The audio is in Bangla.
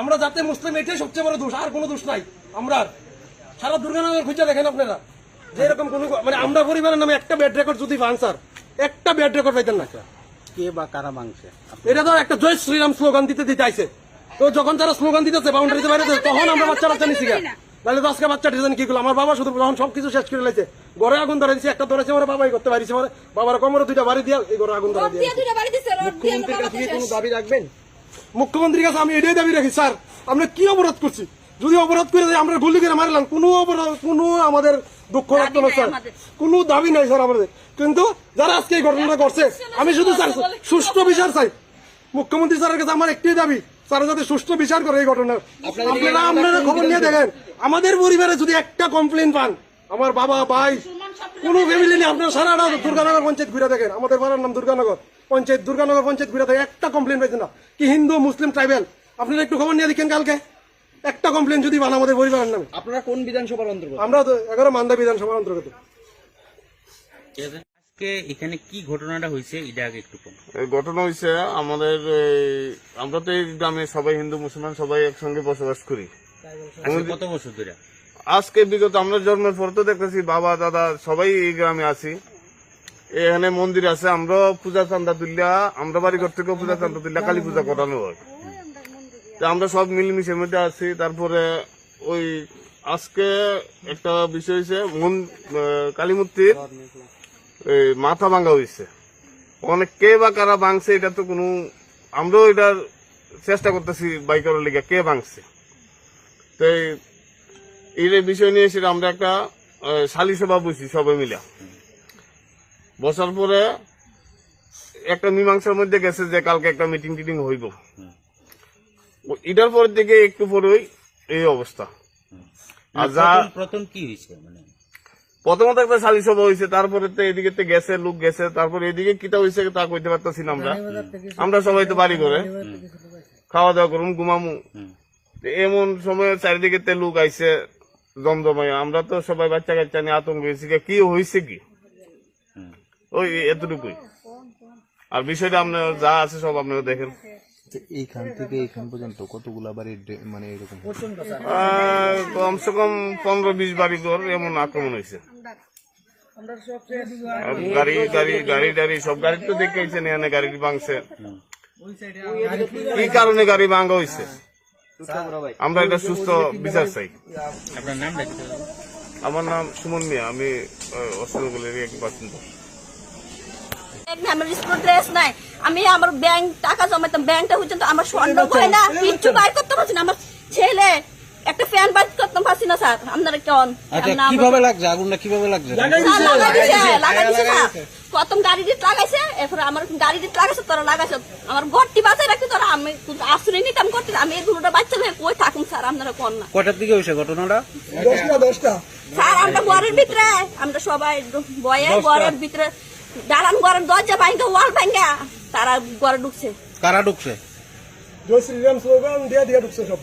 আমরা যাতে মুসলিম এটাই সবচেয়ে বড় দোষ আর কোনো দোষ নাই আমরা সারা দুর্গানগর খুঁজে দেখেন আপনারা যে এরকম কোনো মানে আমরা পরিবারের নামে একটা ব্যাড রেকর্ড যদি স্যার একটা ব্যাড রেকর্ড পাইতেন না কে বা কারা মাংসে? এটা তো একটা জয় শ্রীরাম স্লোগান দিতে দিতে আইছে। তো যখন তারা স্লোগান দিতেছে বাউন্ডারিতে বাইরে তখন আমরা বাচ্চা বাচ্চা গা তাহলে তো আজকে বাচ্চা ডিজাইন কি করল? আমার বাবা শুধু যখন সবকিছু শেষ করে লাইছে ঘরে আগুন ধরে দিচ্ছে একটা ধরেছে আমার বাবাই করতে পারিছে আমার বাবার কোমরে দুইটা বাড়ি দিয়া এই ঘরে আগুন ধরে দিয়ে মুখ্যমন্ত্রীর কাছে কি কোনো দাবি রাখবেন? মুখ্যমন্ত্রীর কাছে আমি এটাই দাবি রাখি স্যার আমরা কি অপরাধ করছি? যদি অপরাধ করে আমরা গুলি করে মারলাম কোনো অপরাধ কোনো আমাদের দুঃখ লাগতো না স্যার। কোনো দাবি নাই স্যার আমাদের। কিন্তু যারা আজকে এই ঘটনাটা করছে আমি শুধু স্যার সুষ্ঠু বিচার চাই। মুখ্যমন্ত্রী স্যারের কাছে আমার একটাই দাবি স্যার যাতে সুষ্ঠু বিচার করে এই ঘটনার আপনারা আপনারা খবর নিয়ে দেখেন। আমাদের পরিবারে যদি একটা কমপ্লেন পান আমার বাবা ভাই কোন ফ্যামিলি নেই আপনারা সারাটা দুর্গানগর পঞ্চায়েত ঘুরে দেখেন। আমাদের পাড়ার নাম দুর্গানগর। পঞ্চায়েত দুর্গানগর পঞ্চায়েত ঘুরে দেখেন একটা কমপ্লেন পাইছেন না। কি হিন্দু মুসলিম ট্রাইবেল আপনারা একটু খবর নিয়ে দেখেন কালকে। একটা কমপ্লেন যদি পান আমাদের পরিবারের নামে। আপনারা কোন বিধানসভার অন্তর্গত? আমরা তো এগারো মান্দা বিধানসভার অন্তর্গত। আজকে এখানে কি ঘটনাটা হয়েছে এটা আগে একটু ঘটনা হয়েছে আমাদের আমরা তো এই গ্রামে সবাই হিন্দু মুসলমান সবাই একসঙ্গে বসবাস করি। কত বছর ধরে? আজকে বিগত আমরা জন্মের পর তো দেখতেছি বাবা দাদা সবাই এই গ্রামে আছি। এখানে মন্দির আছে আমরা পূজা চান্দা তুললা আমরা বাড়ি ঘর থেকেও পূজা চান্দা তুললা কালী পূজা করানো হয়। তা আমরা সব মিলেমিশের মধ্যে আছি তারপরে ওই আজকে একটা বিষয় হয়েছে মন আহ, কালী মূর্তির এই মাথা ভাঙা হয়েছে অনেক কে বা কারা ভাঙছে এটা তো কোনো আমরাও এটার চেষ্টা করতেছি বাইকের লিগে কে ভাঙছে। তো এই- বিষয় নিয়ে সেটা আমরা একটা সালি সভা বসি সবাই মিলে। বসার পরে একটা মীমাংসার মধ্যে গেছে যে কালকে একটা মিটিং টিটিং হইব। এটার পর থেকে একটু পরেই এই অবস্থা। আর যা প্রথম- প্রথম কি হয়েছে মানে? প্রথমত একটা সালি সভা হয়েছে তারপরে তো এদিকে তো গেছে লোক গেছে তারপরে এদিকে কিতা হয়েছে তা কইতে পারতাছি না আমরা। আমরা সবাই তো বাড়ি করে খাওয়া দাওয়া করুন ঘুমামু এমন সময় চারিদিকে তে লোক আইছে জমজমায়। আমরা তো সবাই বাচ্চা কাচ্চা নিয়ে আতঙ্ক হয়েছি কি হয়েছে কি? ওই এতটুকুই। আর বিষয়টা আপনার যা আছে সব আপনারা দেখেন। এইখান থেকে এইখান পর্যন্ত কতগুলা বাড়ির ডে- মানে এরকম কমসে কম পনেরো বিশ বাড়ি ঘর এমন আক্রমণ হয়েছে। আর গাড়ি গাড়ি গাড়ি সব গাড়ি তো দেখেছেন এখানে গাড়ি ভাঙছে। কি কারণে গাড়ি ভাঙা হয়েছে আমরা এটা সুস্থ বিচার চাই। আপনার নাম আমার নাম সুমন মিয়া আমি অস্ট্রেলিয়ার এক বাসিন্দা। আমার স্কুল ড্রেস নাই। আমি আমার ব্যাংক টাকা জমাইতাম। ব্যাংকটা হচ্ছে আমার স্বর্ণ গয়না। কিচ্ছু বাইর করতে পারছি না। আমার ছেলে একটা ফ্যান বাইর করতে পারছি না স্যার। আপনারা কেমন আচ্ছা আমরা- কীভাবে লাগছে? আগুনটা কীভাবে লাগছে? গাড়ি ডিট লাগাইছে এরপরে আমার গাড়ি লাগাইছে তোরা লাগাইছে। আমার গড়টি বাঁচাই রাখি তোরা আমি আশ্রয় নিতাম করতে আমি এই দুটোটা বাচ্চা নিয়ে কই থাকুন স্যার? আপনারা কোন না? কয়টার দিকে হয়েছে ঘটনাটা? দশটা দশটা। স্যার আমরা ঘরের ভিতরে। আমরা সবাই বয়ে ঘরের ভিতরে। দাঁড়ান ঘরের দরজা ভাঙ্গা ওয়াল ভাঙ্গা তারা ঘরে ঢুকছে। কারা ঢুকছে? জয় শ্রীরাম স্লোগান দিয়ে দিয়ে ঢুকছে সব।